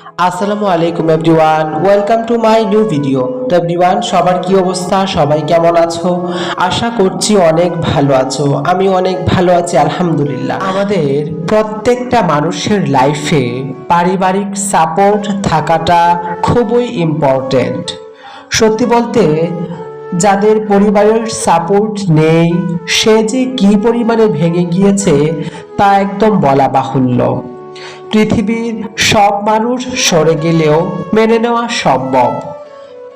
আসসালামু আলাইকুম everyone welcome to my new video তো এভরিওয়ান সবার কি অবস্থা? সবাই কেমন আছো? আশা করছি অনেক ভালো আছো। আমি অনেক ভালো আছি, আলহামদুলিল্লাহ। আমাদের প্রত্যেকটা মানুষের লাইফে পারিবারিক সাপোর্ট থাকাটা খুবই ইম্পর্টেন্ট সত্যি বলতে, যাদের পরিবারের সাপোর্ট নেই, সে যে কি পরিমাণে ভেঙে গিয়েছে তা একদম বলা বাহুল্য। পৃথিবীর সব মানুষ সরে গেলেও মেনে নেওয়া সম্ভব।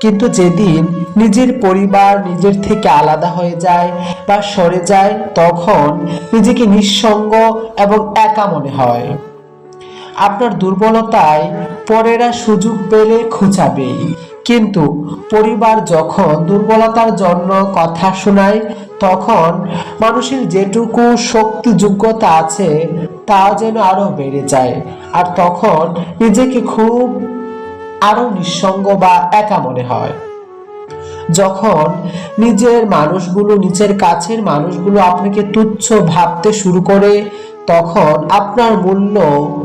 কিন্তু যেদিন নিজের পরিবার নিজের থেকে আলাদা হয়ে যায় বা সরে যায়, তখন নিজেকে নিঃসঙ্গ এবং একা মনে হয়। আপনার দুর্বলতায় পরেরা সুযোগ পেলে খুঁচাবেই কিন্তু পরিবার যখন দুর্বলতার জন্য কথা শোনায়, তখন মানুষের যেটুকু শক্তি যোগ্যতা আছে তা যেন আরও বেড়ে যায়। আর তখন নিজেকে খুব আরও নিঃসঙ্গ বা একা মনে হয়। যখন নিজের মানুষগুলো, নিজের কাছের মানুষগুলো আপনাকে তুচ্ছ ভাবতে শুরু করে, তখন আপনার মূল্য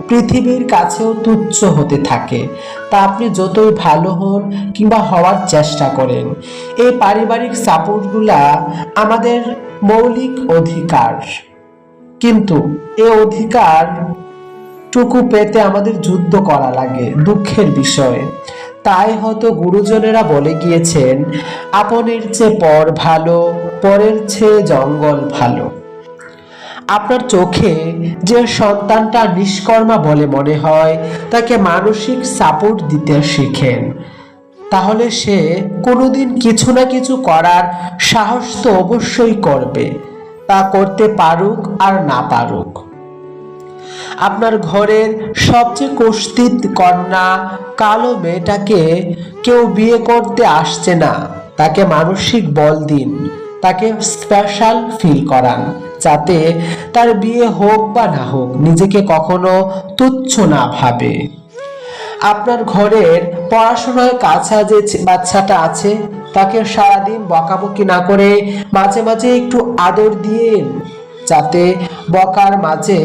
পৃথিবীর কাছেও তুচ্ছ হতে থাকে। তা আপনি যতই ভালো হন কিংবা হওয়ার চেষ্টা করেন, এই পারিবারিক সাপোর্টগুলা আমাদের মৌলিক অধিকার। কিন্তু এ অধিকার টুকু পেতে আমাদের যুদ্ধ করা লাগে, দুঃখের বিষয়। তাই হয়তো গুরুজনেরা বলে গিয়েছেন, আপনের চেয়ে পর ভালো, পরের চেয়ে জঙ্গল ভালো। আপনার চোখে যে সন্তানটা নিষ্কর্মা বলে মনে হয়, তাকে মানসিক সাপোর্ট দিতে শিখেন। তাহলে সে কোনোদিন কিছু না কিছু করার সাহস তো অবশ্যই করবে। তা করতে পারুক আর না পারুক। আপনার ঘরের সবচেয়ে কষ্টিত কন্যা কালো মেয়েটাকে কেউ বিয়ে করতে আসছে না। তাকে মানসিক বল দিন, তাকে স্পেশাল ফিল করান, যাতে তার বিয়ে হোক বা না হোক নিজেকে কখনো তুচ্ছ না ভাবে। আপনার ঘরের পড়াশোনায় কাছা যে বাচ্চাটা আছে? তাকে সারাদিন বকাবকি না করে মাঝে মাঝে একটু আদর দিন যাতে বকার মাঝে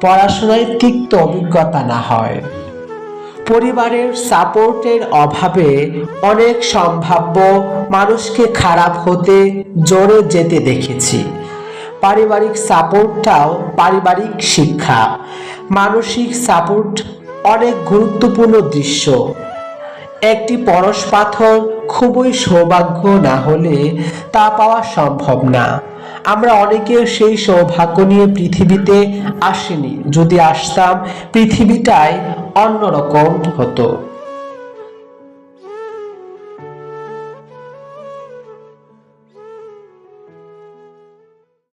পড়াশোনায় তিক্ত অভিজ্ঞতা না হয়। পরিবারের সাপোর্টের অভাবে অনেক সম্ভাব্য মানুষকে খারাপ হতে, জোরে যেতে দেখেছি। পারিবারিক সাপোর্টটাও পারিবারিক শিক্ষা। মানসিক সাপোর্ট অনেক গুরুত্বপূর্ণ দৃশ্য। একটি পরশ পাথর খুবই সৌভাগ্য না হলে তা পাওয়া সম্ভব না। আমরা অনেকে সেই সৌভাগ্য নিয়ে পৃথিবীতে আসিনি। যদি আসতাম, পৃথিবীটাই অন্যরকম হতো।